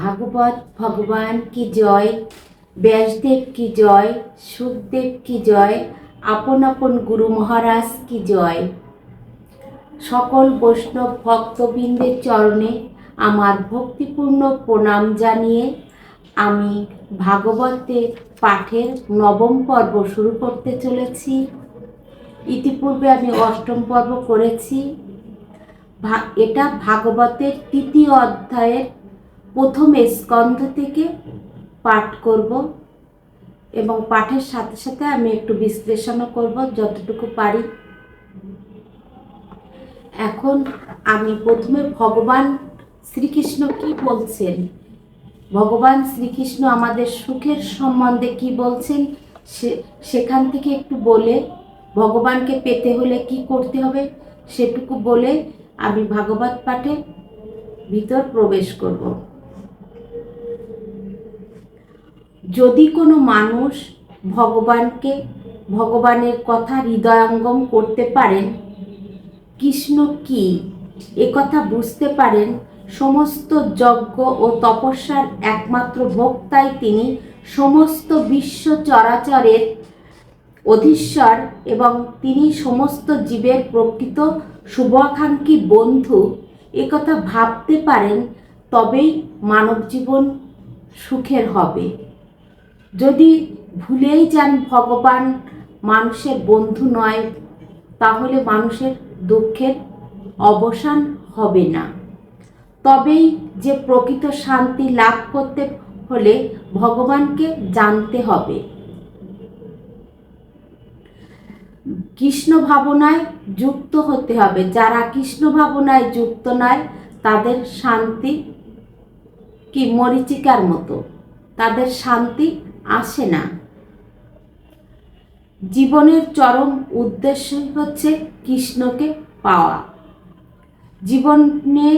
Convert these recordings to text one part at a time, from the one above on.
ভাগবত ভগবান কি জয়? ব্যাসদেব কি জয়? সুখদেব কি জয়? আপন আপন গুরু মহারাজ কি জয়? সকল বৈষ্ণব ভক্তবৃন্দের চরণে আমার ভক্তিপূর্ণ প্রণাম জানিয়ে আমি ভাগবতের পাঠের নবম পর্ব শুরু করতে চলেছি। ইতিপূর্বে আমি অষ্টম পর্ব করেছি। এটা ভাগবতের তৃতীয় অধ্যায়ের প্রথম স্কন্ধ থেকে পাঠ করব এবং পাঠের সাথে সাথে আমি একটু বিশ্লেষণও করব যতটুকু পারি। এখন আমি প্রথমে ভগবান শ্রীকৃষ্ণ কি বলছেন? ভগবান শ্রীকৃষ্ণ আমাদের সুখের সম্বন্ধে কি বলছেন? সে, সেখান থেকে একটু বলে, ভগবানকে পেতে হলে কি করতে হবে? সেটুকু বলে আমি ভাগবত পাঠে ভিতর প্রবেশ করব। যদি কোনো মানুষ ভগবানকে, ভগবানের কথা হৃদয়ঙ্গম করতে পারেন, কৃষ্ণ কি? কথা বুঝতে পারেন, সমস্ত যজ্ঞ ও তপস্যার একমাত্র ভোক্তাই তিনি। সমস্ত বিশ্ব চরাচরের অধীশ্বর এবং তিনি সমস্ত জীবের প্রকৃত শুভাকাঙ্ক্ষী বন্ধু। একথা ভাবতে পারেন, তবেই মানব জীবন সুখের হবে। যদি ভুলেই যান ভগবান, মানুষের বন্ধু নয়, তাহলে মানুষের দুঃখের অবসান হবে না। তবেই যে প্রকৃত শান্তি লাভ করতে হলে ভগবানকে জানতে হবে। কৃষ্ণ ভাবনায় যুক্ত হতে হবে। যারা কৃষ্ণ ভাবনায় যুক্ত নয় তাদের শান্তি কি মরিচিকার মতো? তাদের শান্তি আসে না। জীবনের চরম উদ্দেশ্য হচ্ছে কৃষ্ণকে পাওয়া। জীবনে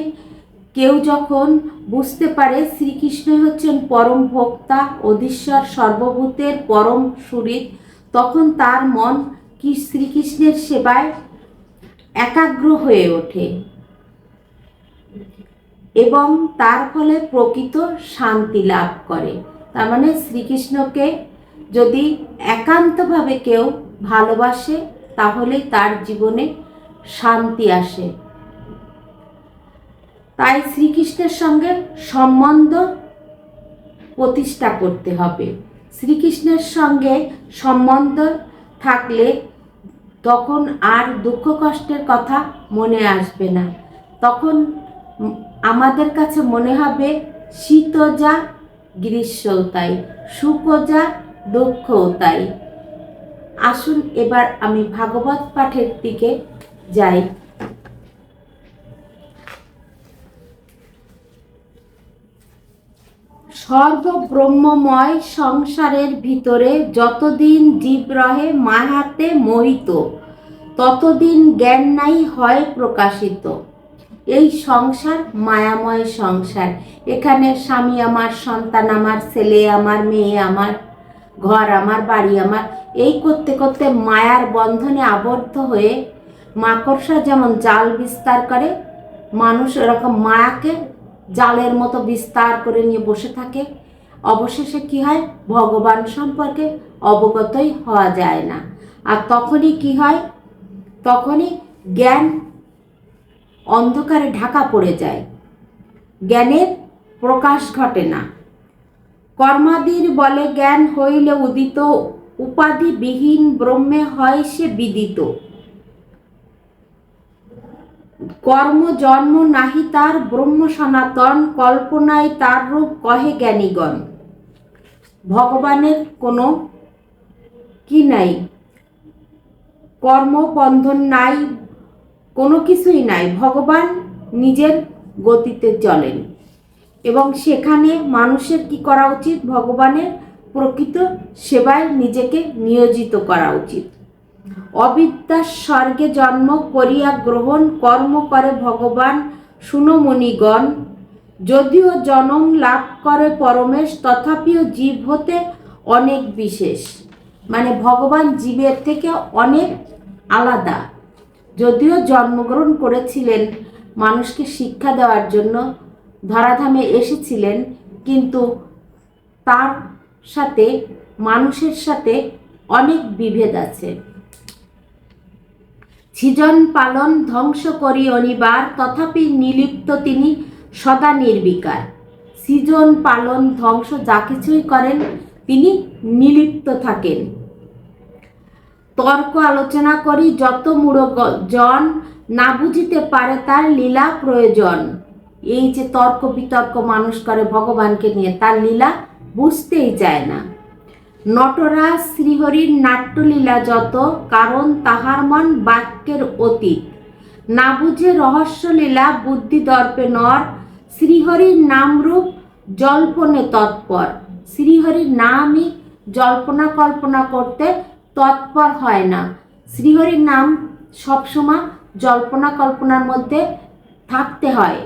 কেউ যখন বুঝতে পারে শ্রীকৃষ্ণ হচ্ছেন পরম ভোক্তা, অধীশ্বর, সর্বভূতের পরম সুরিত তখন তার মন কি শ্রীকৃষ্ণের সেবায় একাগ্র হয়ে ওঠে এবং তার ফলে প্রকৃত শান্তি লাভ করে। তার মানে শ্রীকৃষ্ণকে যদি একান্তভাবে কেউ ভালোবাসে, তাহলে তার জীবনে শান্তি আসে। তাই শ্রীকৃষ্ণের সঙ্গে সম্বন্ধ প্রতিষ্ঠা করতে হবে। শ্রীকৃষ্ণের সঙ্গে সম্বন্ধ থাকলে তখন আর দুঃখ কষ্টের কথা মনে আসবে না। তখন আমাদের কাছে মনে হবে শীত যা গ্রীষ্মও তাই, সুখও যা, দুঃখও তাই। আসুন এবার আমি ভাগবত পাঠের দিকে যাই। সর্বব্রহ্মময় সংসারের ভিতরে যতদিন জীব রহে, মায়াতে মোহিত ততদিন জ্ঞান নাই হয় প্রকাশিত। এই সংসার মায়াময় সংসার। এখানে স্বামী আমার, সন্তান আমার, ছেলে আমার, মেয়ে আমার, ঘর আমার, বাড়ি আমার, এই করতে করতে মায়ার বন্ধনে আবদ্ধ হয়ে মাকড়সা যেমন জাল বিস্তার করে, মানুষ এরকম মায়াকে জালের মতো বিস্তার করে নিয়ে বসে থাকে। অবশেষে কি হয়? ভগবান সম্পর্কে অবগতই হওয়া যায় না। আর তখনই কি হয়? তখনই জ্ঞান অন্ধকারে ঢাকা পড়ে যায়। জ্ঞানের প্রকাশ ঘটে না। কর্মাদির বলে, জ্ঞান হইলে উদিত, উপাধিবিহীন ব্রহ্মে হয় সে বিদিত। কর্ম জন্ম নাহি তার, ব্রহ্ম সনাতন, কল্পনায় তার রূপ কহে জ্ঞানীগণ। ভগবানের কোনো কি নাই? কর্মবন্ধন নাই কোনো কিছুই নাই। ভগবান নিজের গতিতে চলেন। এবং সেখানে মানুষের কি করা উচিত? ভগবানের প্রকৃত সেবায় নিজেকে নিয়োজিত করা উচিত। অবিদ্যার স্বর্গে জন্ম করিয়া গ্রহণ কর্ম করে ভগবান সুনমণিগণ। যদিও জনম লাভ করে পরমেশ, তথাপিও জীব হতে অনেক বিশেষ। মানে ভগবান জীবের থেকে অনেক আলাদা। যদিও জন্মগ্রহণ করেছিলেন, মানুষকে শিক্ষা দেওয়ার জন্য ধরাধামে এসেছিলেন, কিন্তু তার সাথে, মানুষের সাথে অনেক বিভেদ আছে। সৃজন পালন ধ্বংস করি অনিবার, তথাপি নিলিপ্ত তিনি সদা নির্বিকার। সৃজন পালন ধ্বংস যা কিছুই করেন, তিনি নিলিপ্ত থাকেন। তর্ক আলোচনা করি যত জন না বুঝিতে পারে তার লীলা প্রয়োজন। এই যে তর্ক বিতর্ক মানুষ করে ভগবানকে নিয়ে, তার লীলা বুঝতেই চায় না। নটরাজ শ্রীহরির নাট্যলীলা যত, কারণ তাহার মন বাক্যের অতীত। না বুঝে রহস্যলীলা, বুদ্ধি দর্পে নর, শ্রীহরির নামরূপ জল্পনে তৎপর। শ্রীহরির নামই জল্পনা কল্পনা করতে তৎপর হয় না। শ্রীহরির নাম সবসময় জল্পনা কল্পনার মধ্যে থাকতে হয়।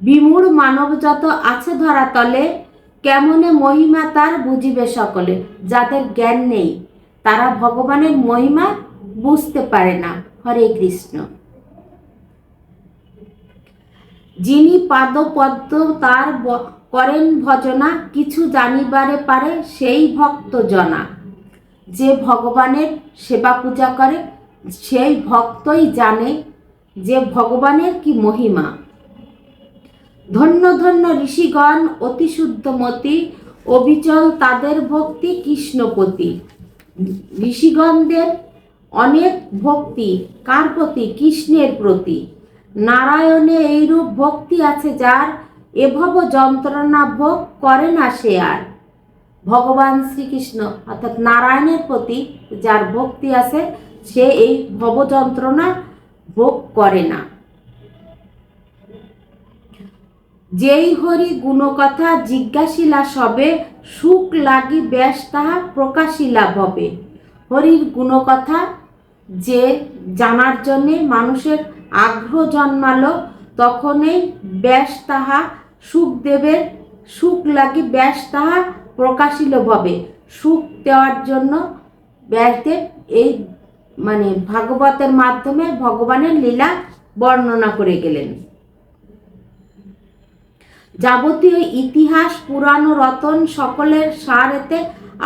বিমূঢ় মানব যত আছে ধরা তলে, কেমনে মহিমা তার বুঝিবে সকলে, যাদের জ্ঞান নেই, তারা ভগবানের মহিমা বুঝতে পারে না। হরে কৃষ্ণ। যিনি পাদপদ্ম তার করেন ভজনা কিছু জানিবারে পারে সেই ভক্ত জনা যে ভগবানের সেবা পূজা করে, সেই ভক্তই জানে যে ভগবানের কি মহিমা। ধন্য ধন্য ঋষিগণ অতি শুদ্ধমতি অবিচল তাদের ভক্তি কৃষ্ণপতি। ঋষিগণদের অনেক ভক্তি, কার প্রতি? কৃষ্ণের প্রতি। নারায়ণে এইরূপ ভক্তি আছে যার এভব যন্ত্রণা ভোগ করে না সে আর। ভগবান শ্রীকৃষ্ণ অর্থাৎ নারায়ণের প্রতি যার ভক্তি আছে, সে এই ভব যন্ত্রণা ভোগ করে না। যেই হরি গুণকথা জিজ্ঞাসিলা সবে, সুখ লাগি ব্যাস তাহা প্রকাশিলা ভবে। হরির গুণকথা যে জানার জন্যে মানুষের আগ্রহ জন্মালো, তখনই ব্যাস তাহা সুখদেবের সুখ লাগি ব্যাস তাহা প্রকাশিল ভবে। সুখ দেওয়ার জন্য ব্যাসদেব এই মানে ভাগবতের মাধ্যমে ভগবানের লীলা বর্ণনা করে গেলেন। যাবতীয় ইতিহাস, পুরাণ, রতন সকলের সার এতে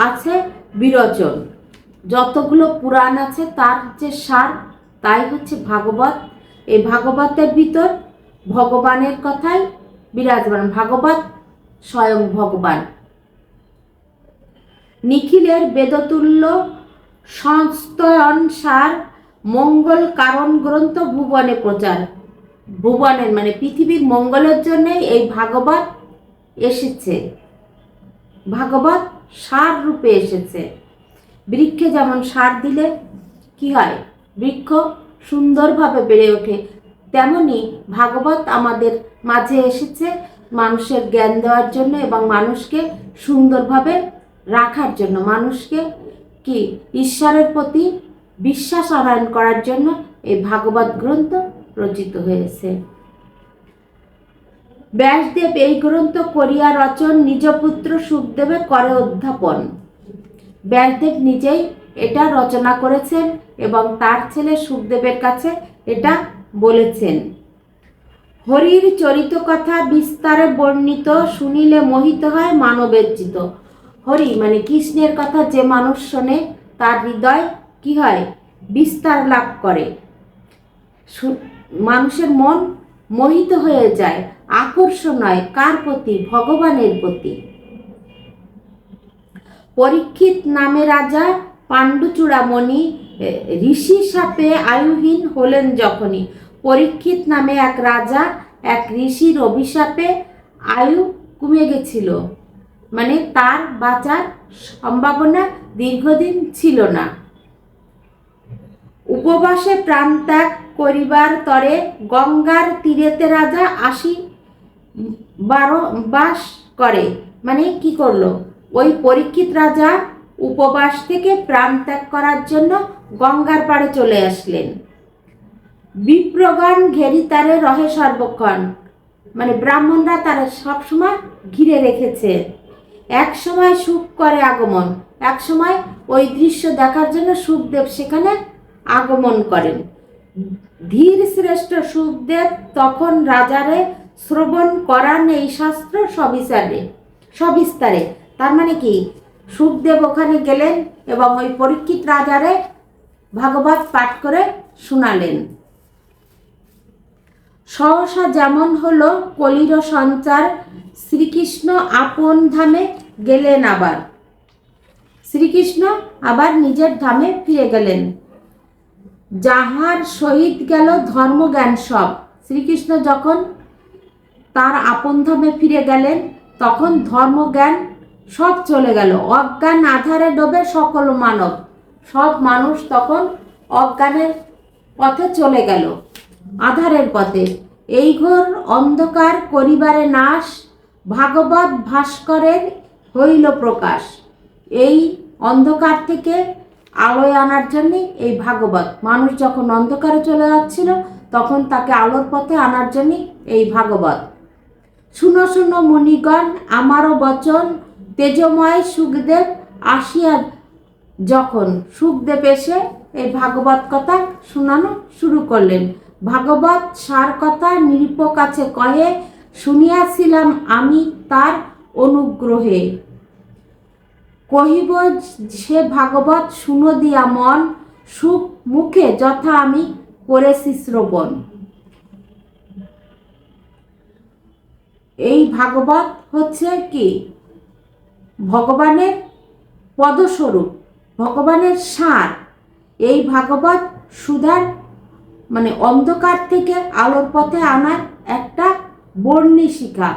আছে বিরচন। যতগুলো পুরাণ আছে তার যে সার, তাই হচ্ছে ভাগবত। এই ভাগবতের ভিতর ভগবানের কথাই বিরাজমান, ভাগবত স্বয়ং ভগবান। নিখিলের বেদতুল্য সংস্তয়ন সার মঙ্গল কারণ গ্রন্থ ভুবনে প্রচার। ভুবনের মানে পৃথিবীর মঙ্গলের জন্য এই ভাগবত এসেছে। ভাগবত সার রূপে এসেছে। বৃক্ষে যেমন সার দিলে কি হয়? বৃক্ষ সুন্দরভাবে বেড়ে ওঠে। তেমনি ভাগবত আমাদের মাঝে এসেছে মানুষের জ্ঞান দেওয়ার জন্য এবং মানুষকে সুন্দরভাবে রাখার জন্য, মানুষকে কি ঈশ্বরের প্রতি বিশ্বাস আনয়ন করার জন্য এই ভাগবত গ্রন্থ রচিত হয়েছে। ব্যাসদেব এই গ্রন্থ করিয়া রচন নিজ পুত্র সুখদেবে করে অধ্যাপন ব্যাসদেব নিজেই এটা রচনা করেছেন এবং তার ছেলে সুখদেবের কাছে এটা বলেছেন, হরির চরিত কথা বিস্তারে বর্ণিত শুনিলে মোহিত হয় মানবেজ্জিত। হরি মানে কৃষ্ণের কথা যে মানুষ শোনে, তার হৃদয় কি হয়? বিস্তার লাভ করে। মানুষের মন মোহিত হয়ে যায়। আকর্ষণ হয় কার প্রতি? ভগবানের প্রতি। পরীক্ষিত নামে রাজা পাণ্ডুচূড়ামণি ঋষি সাপে আয়ুহীন হলেন যখনই। পরীক্ষিত নামে এক রাজা, এক ঋষির অভিশাপে আয়ু কমে গেছিল। মানে তার বাঁচার সম্ভাবনা দীর্ঘদিন ছিল না। উপবাসে প্রাণ ত্যাগ করিবার তরে গঙ্গার তীরেতে রাজা আসি বারো বাস করে। মানে কি করল? ওই পরীক্ষিত রাজা উপবাস থেকে প্রাণ ত্যাগ করার জন্য গঙ্গার পাড়ে চলে আসলেন। বিপ্রগণ ঘেরি তারে রহে সর্বক্ষণ। মানে ব্রাহ্মণরা তারা সবসময় ঘিরে রেখেছে। এক সময় সুখ করে আগমন, এক সময় ওই দৃশ্য দেখার জন্য সুখদেব সেখানে আগমন করেন। ধীর শ্রেষ্ঠ সুখদেব তখন রাজারে শ্রবণ করান এই শাস্ত্র সবিস্তারে সবিস্তারে। তার মানে কি? সুখদেব ওখানে গেলেন এবং ওই পরীক্ষিত রাজারে ভাগবত পাঠ করে শোনালেন। সহসা যেমন হলো কলির সঞ্চার, শ্রীকৃষ্ণ আপন ধামে গেলেন আবার। শ্রীকৃষ্ণ আবার নিজের ধামে ফিরে গেলেন। যাহার সহিত গেল ধর্মজ্ঞান সব। শ্রীকৃষ্ণ যখন তার আপন ধামে ফিরে গেলেন, তখন ধর্মজ্ঞান সব চলে গেল। অজ্ঞান আধারে ডোবে সকল মানব। সব মানুষ তখন অজ্ঞানের পথে চলে গেল, আধারের পথে। এই ঘোর অন্ধকার করিবারে নাশ, ভাগবত ভাস্করের হইল প্রকাশ। এই অন্ধকার থেকে আলোয় আনার জন্য এই ভাগবত। মানুষ যখন অন্ধকারে চলে যাচ্ছিল, তখন তাকে আলোর পথে আনার জন্য এই ভাগবত। শুনো শুনো মুনিগণ আমারও বচন, তেজময় সুখদেব আসিয়া যখন সুখদেব এসে এই ভাগবত কথা শোনানো শুরু করলেন। ভাগবত সার কথা নিরূপ কাছে কহে, শুনিয়াছিলাম আমি তার অনুগ্রহে। কহিব সে ভাগবত, শুনো দিয়া মন, সুখ মুখে যথা আমি করেছি শ্রবণ। এই ভাগবত হচ্ছে কি? ভগবানের পদস্বরূপ। ভগবানের সার। এই ভাগবত সুধার মানে অন্ধকার থেকে আলোর পথে আনার একটা বর্ণিশিখা।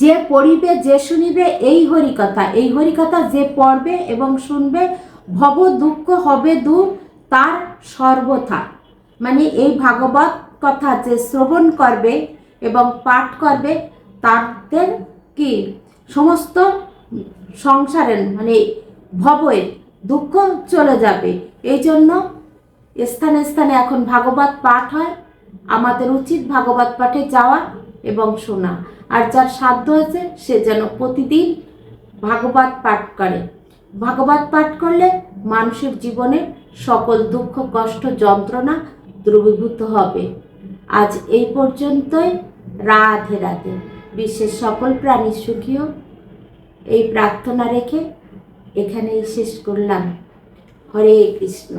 যে পড়িবে, যে শুনিবে, এই হরিকথা। এই হরিকথা যে পড়বে এবং শুনবে, ভব দুঃখ হবে দূর, তার সর্বথা। মানে এই ভাগবত কথা যে শ্রবণ করবে এবং পাঠ করবে, তাদের কি? সমস্ত সংসারের মানে ভবের দুঃখ চলে যাবে। এই জন্য স্থানে স্থানে এখন ভাগবত পাঠ হয়, আমাদের উচিত ভাগবত পাঠে যাওয়া এবং শোনা। আর যার সাধ্য আছে, সে যেন প্রতিদিন ভাগবত পাঠ করে। ভাগবত পাঠ করলে মানুষের জীবনে সকল দুঃখ, কষ্ট, যন্ত্রণা দ্রবীভূত হবে। আজ এই পর্যন্তই। রাধে রাধে। বিশ্বের সকল প্রাণী সুখী হোক এই প্রার্থনা রেখে এখানেই শেষ করলাম। হরে কৃষ্ণ।